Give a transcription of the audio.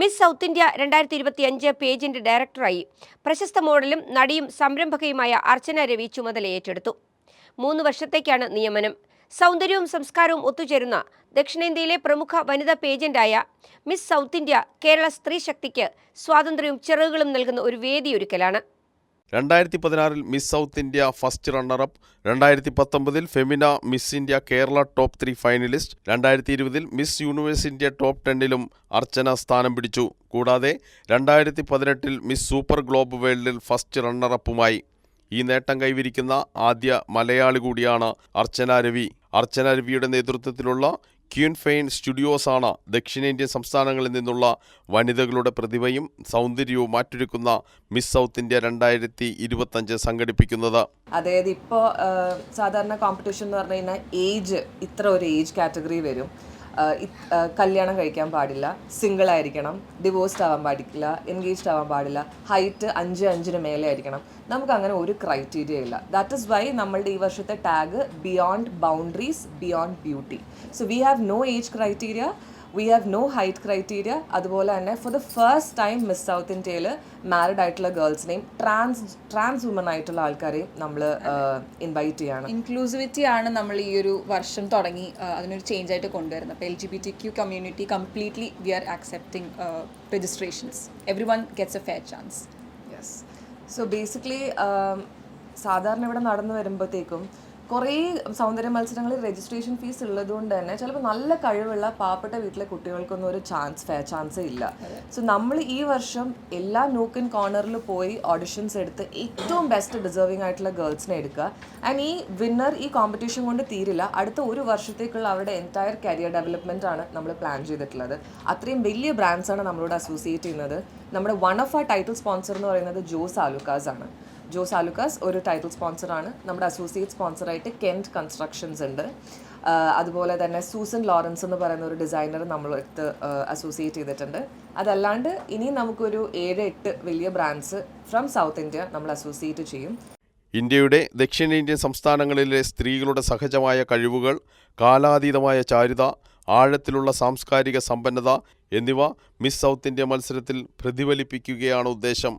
Miss South India രണ്ടായിരത്തി ഇരുപത്തിയഞ്ച് പേജിന്റെ ഡയറക്ടറായി. പ്രശസ്ത മോഡലും നടിയും സംരംഭകയുമായ അർച്ചന രവി ചുമതല ഏറ്റെടുത്തു. മൂന്ന് വർഷത്തേക്കാണ് നിയമനം. സൗന്ദര്യവും സംസ്കാരവും ഒത്തുചേരുന്ന ദക്ഷിണേന്ത്യയിലെ പ്രമുഖ വനിതാ പേജന്റായ മിസ് സൗത്ത് ഇന്ത്യ കേരള സ്ത്രീ ശക്തിക്ക് സ്വാതന്ത്ര്യവും ചിറകുകളും നൽകുന്ന ഒരു വേദിയൊരുക്കലാണ്. രണ്ടായിരത്തി പതിനാറിൽ Miss South India first runner up രണ്ടായിരത്തി പത്തൊമ്പതിൽ Femina Miss India Kerala top three finalist രണ്ടായിരത്തി ഇരുപതിൽ മിസ് യൂണിവേഴ്സ് ഇന്ത്യ ടോപ്പ് ടെന്നിലും അർച്ചന സ്ഥാനം പിടിച്ചു. കൂടാതെ രണ്ടായിരത്തി പതിനെട്ടിൽ മിസ് സൂപ്പർ ഗ്ലോബ് വേൾഡിൽ ഫസ്റ്റ് റണ്ണറപ്പുമായി. ഈ നേട്ടം കൈവരിക്കുന്ന ആദ്യ മലയാളി കൂടിയാണ് അർച്ചന രവി. അർച്ചന രവിയുടെ നേതൃത്വത്തിലുള്ള ക്യൂൻ സ്റ്റുഡിയോസ് സ്റ്റുഡിയോസാണ് ദക്ഷിണേന്ത്യൻ സംസ്ഥാനങ്ങളിൽ നിന്നുള്ള വനിതകളുടെ പ്രതിഭയും സൗന്ദര്യവും മാറ്റൊരുക്കുന്ന മിസ് സൗത്ത് ഇന്ത്യ രണ്ടായിരത്തി ഇരുപത്തഞ്ച് സംഘടിപ്പിക്കുന്നത്. അതായത് ഇപ്പോൾ സാധാരണ കോമ്പറ്റീഷൻ എന്ന് പറഞ്ഞു കഴിഞ്ഞാൽ ഏജ് ഇത്ര ഒരു ഏജ് കാറ്റഗറി വരും. കല്യാണം കഴിക്കാൻ പാടില്ല. സിംഗിൾ ആയിരിക്കണം. ഡിവോഴ്സ്ഡ് ആവാൻ പാടില്ല. എൻഗേജ്ഡ് ആവാൻ പാടില്ല. ഹൈറ്റ് അഞ്ച് അഞ്ചിന് മേലെ ആയിരിക്കണം. നമുക്ക് അങ്ങനെ ഒരു ക്രൈറ്റീരിയ ഇല്ല. ദാറ്റ് ഇസ് വൈ നമ്മളുടെ ഈ വർഷത്തെ tag beyond boundaries beyond beauty so we have no age criteria we have no height criteria അതുപോലെ തന്നെ for the first time Miss South ഇന്ത്യയിൽ മാരിഡ് ആയിട്ടുള്ള ഗേൾസിനെയും ട്രാൻസ് ട്രാൻസ് വുമൺ ആയിട്ടുള്ള ആൾക്കാരെയും നമ്മൾ ഇൻവൈറ്റ് ചെയ്യാണ്. ഇൻക്ലൂസിവിറ്റി ആണ് നമ്മൾ ഈ ഒരു വർഷം തുടങ്ങി അതിനൊരു ചേഞ്ച് ആയിട്ട് കൊണ്ടുവരുന്നത്. അപ്പോൾ L G B T Q community completely we are accepting registrations everyone gets a fair chance yes so basically സാധാരണ ഇവിടെ നടന്നു വരുമ്പോഴത്തേക്കും കുറേ സൗന്ദര്യ മത്സരങ്ങളിൽ രജിസ്ട്രേഷൻ ഫീസ് ഉള്ളതുകൊണ്ട് തന്നെ ചിലപ്പോൾ നല്ല കഴിവുള്ള പാവപ്പെട്ട വീട്ടിലെ കുട്ടികൾക്കൊന്നും ഒരു ചാൻസ് ഫെയർ ചാൻസ് ഇല്ല. സോ നമ്മൾ ഈ വർഷം എല്ലാ നൂക്കിൻ കോർണറിൽ പോയി ഓഡിഷൻസ് എടുത്ത് ഏറ്റവും ബെസ്റ്റ് ഡിസേർവിംഗ് ആയിട്ടുള്ള ഗേൾസിനെ എടുക്കുക. ആൻഡ് ഈ വിന്നർ ഈ കോമ്പറ്റീഷൻ കൊണ്ട് തീരില്ല. അടുത്ത ഒരു വർഷത്തേക്കുള്ള അവരുടെ എന്റയർ കരിയർ ഡെവലപ്മെന്റ് ആണ് നമ്മൾ പ്ലാൻ ചെയ്തിട്ടുള്ളത്. അത്രയും വലിയ ബ്രാൻഡ്സാണ് നമ്മളോട് അസോസിയേറ്റ് ചെയ്യുന്നത്. നമ്മുടെ വൺ ഓഫ് ആ ടൈറ്റിൽ സ്പോൺസർ എന്ന് പറയുന്നത് ജോസ് ആലുക്കാസ് ആണ്. ജോസ് ആലുക്കാസ് ഒരു ടൈറ്റിൽ സ്പോൺസറാണ് നമ്മുടെ അസോസിയേറ്റ് സ്പോൺസറായിട്ട് കെന്റ് കൺസ്ട്രക്ഷൻസ് ഉണ്ട്. അതുപോലെ തന്നെ സൂസൻ ലോറൻസ് എന്ന് പറയുന്ന ഒരു ഡിസൈനർ നമ്മളെടുത്ത് അസോസിയേറ്റ് ചെയ്തിട്ടുണ്ട്. അതല്ലാണ്ട് ഇനിയും നമുക്കൊരു ഏഴ് എട്ട് വലിയ ബ്രാൻഡ്സ് ഫ്രം സൗത്ത് ഇന്ത്യ നമ്മൾ അസോസിയേറ്റ് ചെയ്യും. ഇന്ത്യയുടെ ദക്ഷിണേന്ത്യൻ സംസ്ഥാനങ്ങളിലെ സ്ത്രീകളുടെ സഹജമായ കഴിവുകൾ കാലാതീതമായ ചാരുത ആഴത്തിലുള്ള സാംസ്കാരിക സമ്പന്നത എന്നിവ മിസ് സൗത്ത് ഇന്ത്യ മത്സരത്തിൽ പ്രതിഫലിപ്പിക്കുകയാണ് ഉദ്ദേശം.